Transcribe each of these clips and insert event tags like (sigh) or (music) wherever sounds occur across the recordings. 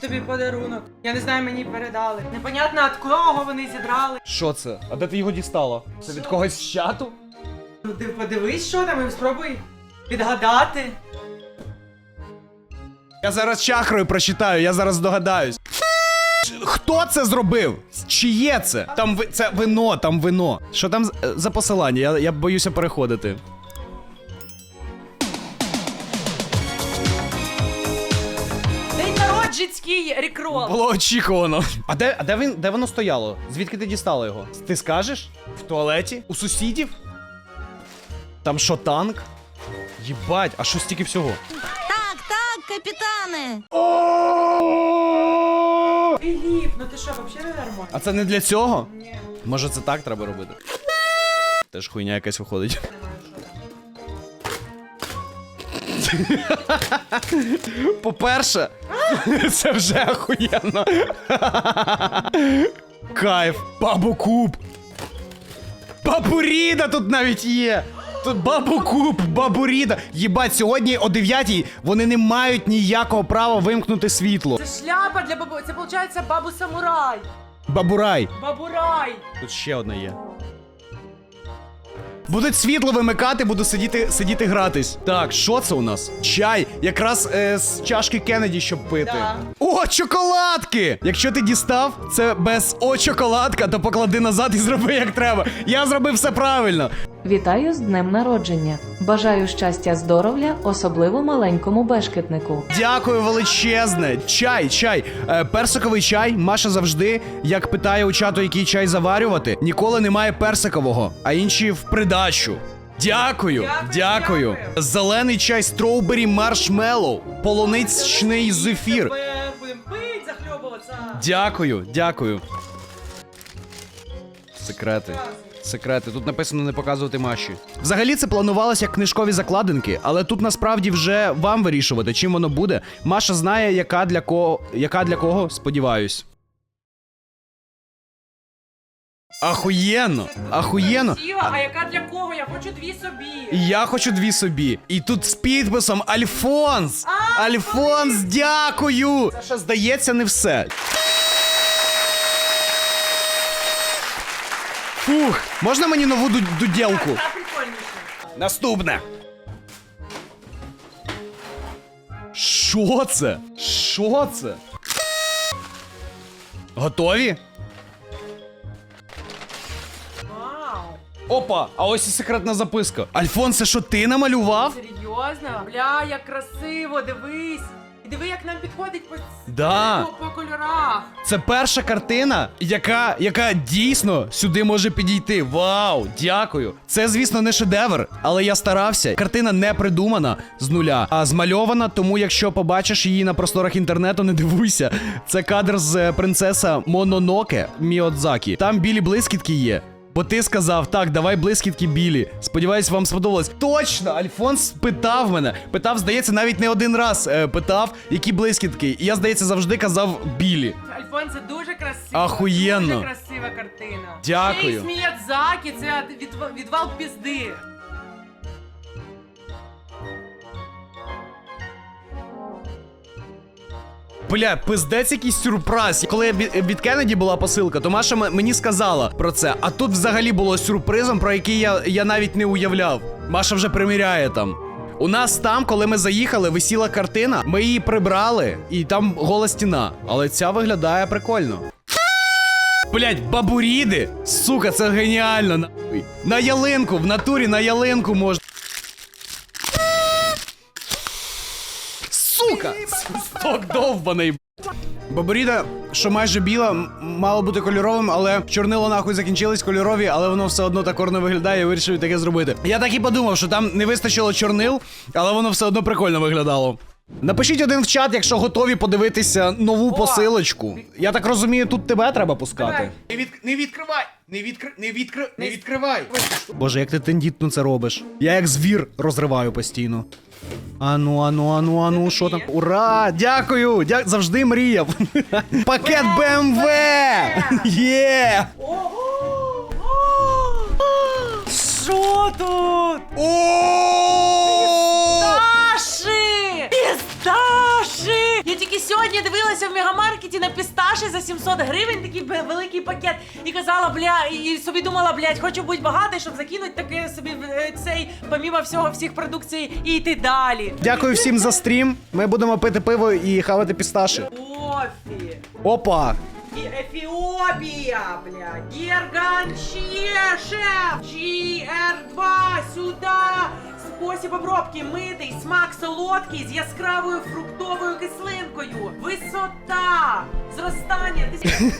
Це тобі подарунок. Я не знаю, мені передали. Непонятно, від кого вони зідрали. Що це? А де ти його дістала? Це від когось з чату? Ну ти подивись, що там, і спробуй підгадати. Я зараз чакрою прочитаю, я зараз догадаюсь. Хто це зробив? Чиє це? Там ви це вино, там вино. Що там з- е, за посилання? Я, я боюся переходити. Народжицький рекрол. Було очікувано. А де, а де він де воно стояло? Звідки ти дістала його? Ти скажеш? В туалеті? У сусідів? Там що, танк? Єбать, а що стільки всього? Так, так, капітане. Філіп, ну ти що, взагалі нормально? А це не для цього? Ні, Може це так треба робити? Теж хуйня якась виходить. (laughs) По-перше, (laughs) це вже охуєнно. (laughs) Кайф. Бабу-куб. Бабуріда тут навіть є. Тут бабу-куб, бабуріда. Єбать, сьогодні о 9 вони не мають ніякого права вимкнути світло. Це шляпа для бабу. Це виходить бабу самурай. Бабурай. Бабурай. Тут ще одна є. Будуть світло вимикати, буду сидіти, сидіти гратись. Так, що це у нас? Чай, якраз е, з чашки Кеннеді, щоб пити. Да. О, чоколадки! Якщо ти дістав, це без о чоколадка, то поклади назад і зроби як треба. Я зробив все правильно. Вітаю з днем народження. Бажаю щастя, здоров'я, особливо маленькому бешкетнику. Дякую величезне. Чай, чай. Е, персиковий чай. Маша завжди, як питає у чату, який чай заварювати, ніколи немає персикового, а інші в придачу. Дякую, Дякую, дякую. дякую. Зелений чай строубері маршмеллоу, полуничний зефір. Пить, захльобуватися. Дякую, дякую. Секрети. Секрети. Тут написано не показувати Маші. Взагалі це планувалося як книжкові закладинки, але тут насправді вже вам вирішувати, чим воно буде. Маша знає, яка для кого, яка для кого, сподіваюсь. Ахуєнно! Ахуєнно! Красиво, а яка для кого? Я хочу дві собі. І я хочу дві собі. І тут з підписом Альфонс! Альфонс, дякую! Це ще здається не все. Фух, можна мені нову ду- дудєлку? Наступне. Що це? Що це? Готові? Вау. Опа, а ось і секретна записка. Альфон, це що ти намалював? Серйозно? Бля, як красиво, дивись. І диви, як нам підходить по, Да. по, по кольорах. Це перша картина, яка, яка дійсно сюди може підійти. Вау, дякую. Це, звісно, не шедевр, але я старався. Картина не придумана з нуля, а змальована. Тому, якщо побачиш її на просторах інтернету, не дивуйся. Це кадр з е, принцеса Мононоке Міодзакі. Там білі блискітки є. Бо ти сказав, так, давай блискітки білі. Сподіваюсь, вам сподобалось. Точно! Альфонс питав мене. Питав, здається, навіть не один раз е, питав, які блискітки. І я, здається, завжди казав білі. Альфон, це дуже красиво. Ахуєнно. Дуже красива картина. Дякую. Ще й Міядзакі, це відвал пізди. Бля, пиздець якийсь сюрприз. Коли від, Кеннеді була посилка, то Маша мені сказала про це. А тут взагалі було сюрпризом, про який я, я навіть не уявляв. Маша вже приміряє там. У нас там, коли ми заїхали, висіла картина, ми її прибрали, і там гола стіна. Але ця виглядає прикольно. Блять, бабуріди! Сука, це геніально. На ялинку, в натурі на ялинку можна. Сука! Сток довбаний. Бабуріда, що майже біла, мало бути кольоровим, але чорнило нахуй закінчились кольорові, але воно все одно так корно виглядає і вирішив таке зробити. Я так і подумав, що там не вистачило чорнил, але воно все одно прикольно виглядало. Напишіть один в чат, якщо готові подивитися нову посилочку. Я так розумію, тут тебе треба пускати. Не, від... не відкривай! Не, відкри... не, відкри... не відкривай! Боже, як ти тендітно це робиш. Я як звір розриваю постійно. Ану, ану, ану, ану, що там? Ура! Дякую! Дя... Завжди мріяв. (laughs) Пакет БМВ! Є! Ого! Що тут? О! Я тільки сьогодні дивилася в мегамаркеті на пісташі за 700 гривень, такий бе- великий пакет, і казала, бля, і собі думала, блядь, хочу бути багатий, щоб закинути таке собі в е, цей, помімо всього, всіх продукцій, і йти далі. Дякую всім за стрім. Ми будемо пити пиво і хавати пісташі. Офі. Опа! І Ефіопія, бля. Герган Чешев. GR2 сюди. Спосіб обробки митий, смак солодкий з яскравою фруктовою кислинкою. Висота, зростання,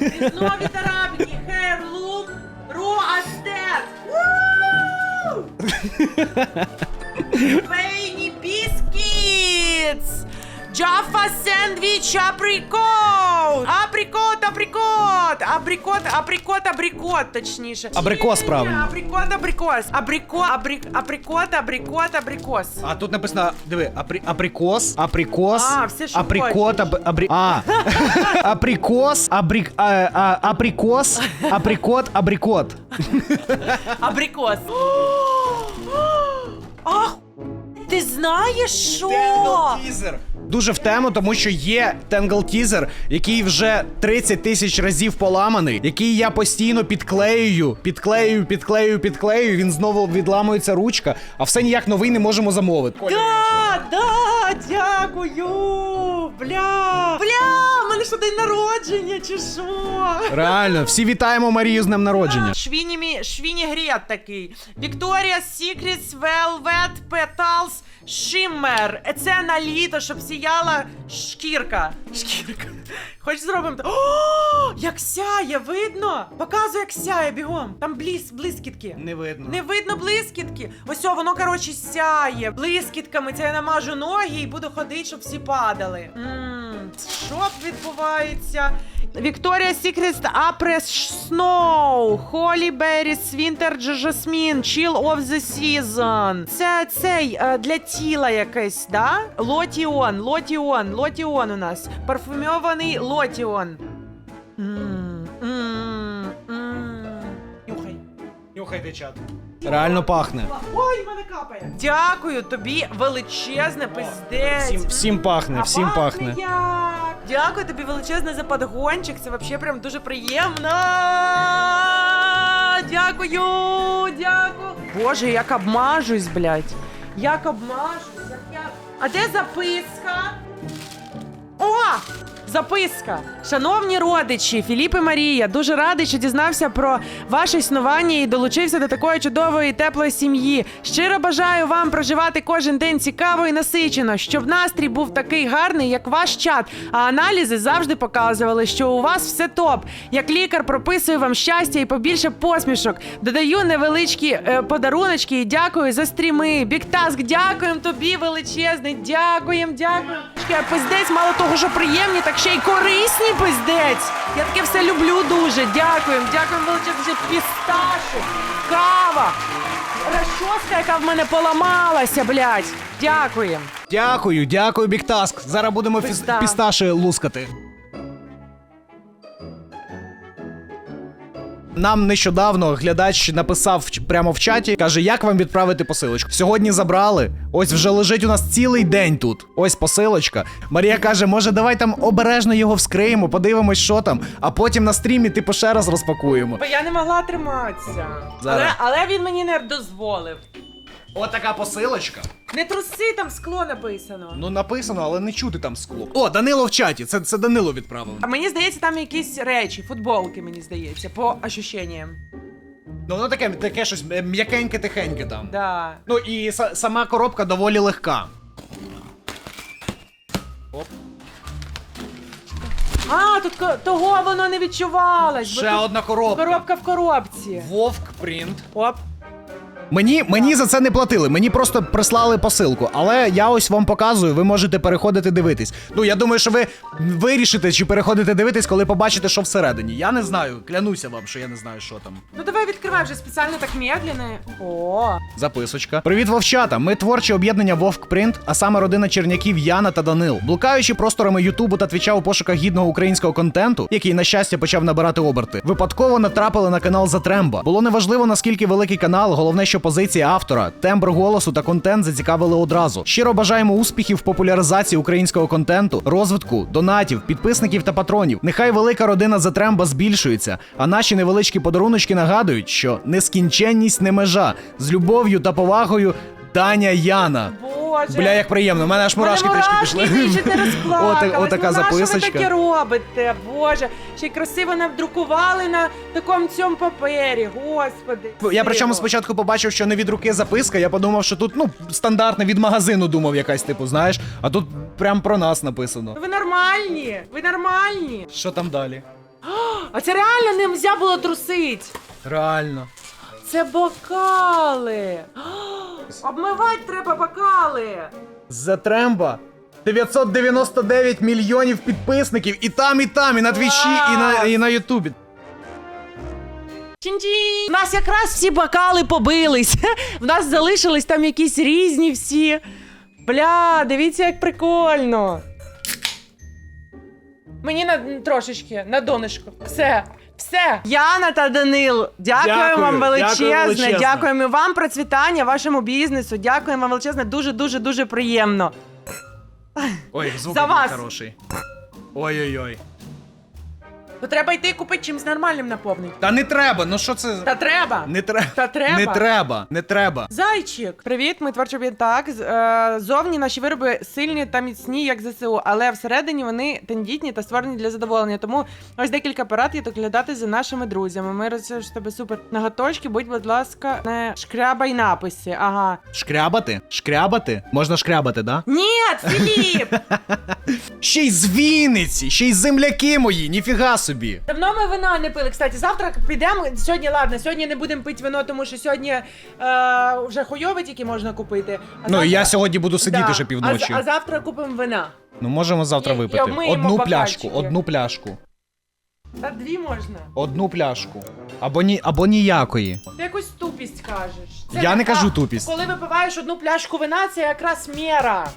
різнові тарабні, хейрлум, ро астет. Фейні біскітс! Джафа сендвіч априкот! Априкот, априкот! Априкот, априкот, абрикот, точніше. Абрикос, правильно. Априкот, абрикос. Абрико, абрик, априкот, абрикот, абрикос. А тут написано, диви, апрі, априкос, априкос, А, все, що априкот, хочеш. аб, абрі, а, (laughs) априкос, абрик, а, а, априкос, априкот, абрикот. Абрикос. (gasps) Ах, ти знаєш що? Teaser. Дуже в тему, тому що є Тенгл Тізер, який вже 30 тисяч разів поламаний, який я постійно підклеюю, підклеюю, підклеюю, підклеюю. Він знову відламується ручка, а все ніяк новий не можемо замовити. Да, да, дякую. Бля. Бля, мене що день народження, чи що? Реально, всі вітаємо Марію з днем народження. Швінімі, швінігрет такий. Victoria's Secrets Velvet Petals Shimmer. Це на літо, щоб сіяла шкірка. Шкірка. Хоч зробимо. О, як сяє, видно? Показує, як сяє бігом. Там бліс, блискітки. Не видно. Не видно блискітки. Ось о, воно, коротше, сяє. Блискітками це я намажу ноги і буду ходити, щоб всі падали. Ммм, що відбувається? Victoria's Secret Apres Snow, Holy Berries, Winter Jasmine, Chill of the Season. Це цей е, для тіла якесь, да? Лотіон, лотіон, лотіон у нас. Парфумований лотіон. Ммм, ммм, ммм. Нюхай. Нюхайте чат. Реально пахне. Ой, в мене капає. Дякую тобі величезне пиздець. Всім, всім пахне, всім пахне. як? Дякую тобі величезне за подгончик. Це взагалі прям дуже приємно. Дякую, дякую. Боже, як обмажусь, блядь. Як обмажусь, як я. А де записка? Записка. Шановні родичі, Філіп і Марія, дуже радий, що дізнався про ваше існування і долучився до такої чудової теплої сім'ї. Щиро бажаю вам проживати кожен день цікаво і насичено, щоб настрій був такий гарний, як ваш чат. А аналізи завжди показували, що у вас все топ. Як лікар прописую вам щастя і побільше посмішок. Додаю невеличкі е, подаруночки і дякую за стріми. Біктаск, дякуємо тобі величезний. Дякуємо, дякуємо. Пиздець, мало того, що приємні, так ще й корисні пиздець. Я таке все люблю дуже. Дякуємо, дякуємо величезно. Пісташу, кава, розчоска, яка в мене поламалася, блядь. Дякуємо. Дякую, дякую, Біктаск. Зараз будемо фіс- Пизда. пісташі лускати. Нам нещодавно глядач написав прямо в чаті, каже, як вам відправити посилочку. Сьогодні забрали. Ось вже лежить у нас цілий день тут. Ось посилочка. Марія каже, може, давай там обережно його вскриємо, подивимось, що там, а потім на стрімі типу ще раз розпакуємо. Бо я не могла триматися. Зараз. Але, але він мені не дозволив. От така посилочка. Не труси, там скло написано. Ну написано, але не чути там скло. О, Данило в чаті. Це, це Данило відправив. А мені здається, там якісь речі, футболки, мені здається, по ощущенням. Ну воно таке, таке щось м'якеньке, тихеньке там. Да. Ну і са- сама коробка доволі легка. А, тут ко- того воно не відчувалось. бо Ще тут одна коробка. коробка в коробці. Вовк принт. Оп. Мені, мені за це не платили, мені просто прислали посилку. Але я ось вам показую, ви можете переходити дивитись. Ну я думаю, що ви вирішите, чи переходите дивитись, коли побачите, що всередині. Я не знаю, клянуся вам, що я не знаю, що там. Ну давай відкривай вже спеціально так медленно. О, Записочка. Привіт, вовчата! Ми творче об'єднання Вовк Принт, а саме родина черняків Яна та Данил. Блукаючи просторами Ютубу та Твіча у пошуках гідного українського контенту, який, на щастя, почав набирати оберти. Випадково натрапили на канал Затремба. Було неважливо наскільки великий канал, головне, що що позиції автора, тембр голосу та контент зацікавили одразу. Щиро бажаємо успіхів в популяризації українського контенту, розвитку, донатів, підписників та патронів. Нехай велика родина Затремба збільшується, а наші невеличкі подаруночки нагадують, що нескінченність не межа. З любов'ю та повагою Даня Яна. Боже. Бля, як приємно, у мене аж мурашки Мене трішки пішли. (laughs) що ти розплакалась. Отак- отака ну, ви таке робите? Боже, ще й красиво надрукували на такому цьому папері. Господи. Я причому спочатку побачив, що не від руки записка. Я подумав, що тут ну стандартна від магазину думав якась, типу, знаєш, а тут прям про нас написано. Ви нормальні, ви нормальні. Що там далі? А це реально не можна було трусить. Реально. Це бокали. Обмивати треба бокали. Затремба. 999 мільйонів підписників і там, і там, і на твічі, і на, і на Ютубі. Чин-чин! У нас якраз всі бокали побились. (laughs) В нас залишились там якісь різні всі. Бля, дивіться, як прикольно. Мені на трошечки, на донышко. Все. Все. Яна та Данил, дякую, Дякую, вам величезне. дякую величезне. Дякуємо вам процвітання вашому бізнесу. Дякуємо вам величезне. Дуже, дуже, дуже приємно. Ой, звук За вас. хороший. Ой-ой-ой. То треба йти купити чимось нормальним наповнити. Та не треба, ну що це? Та треба. Не треба. Та треба. Не треба, не треба. Зайчик, привіт, ми творчо. Так, е, зовні наші вироби сильні та міцні, як ЗСУ, але всередині вони тендітні та створені для задоволення. Тому ось декілька порад є доглядати за нашими друзями. Ми розуміємо, що тебе супер. Наготочки, будь, будь ласка, не шкрябай написи. Ага. Шкрябати? Шкрябати? Можна шкрябати, да? Ні, Філіп! (laughs) Ще й з Вінниці, ще й земляки мої, ніфіга собі. Давно ми вина не пили. Кстати, завтра підемо. Сьогодні, ладно, сьогодні не будемо пити вино, тому що сьогодні е, вже хуйове тільки можна купити. А Ну і я сьогодні буду сидіти ще півночі. А, з- а завтра купимо вина. Ну можемо завтра випити. обмиємо Одну бокальчики. пляшку, одну пляшку. Та дві можна. Одну пляшку. Або ні, або ніякої. Ти якусь тупість кажеш. Я не кажу тупість. Коли випиваєш одну пляшку вина, це якраз міра.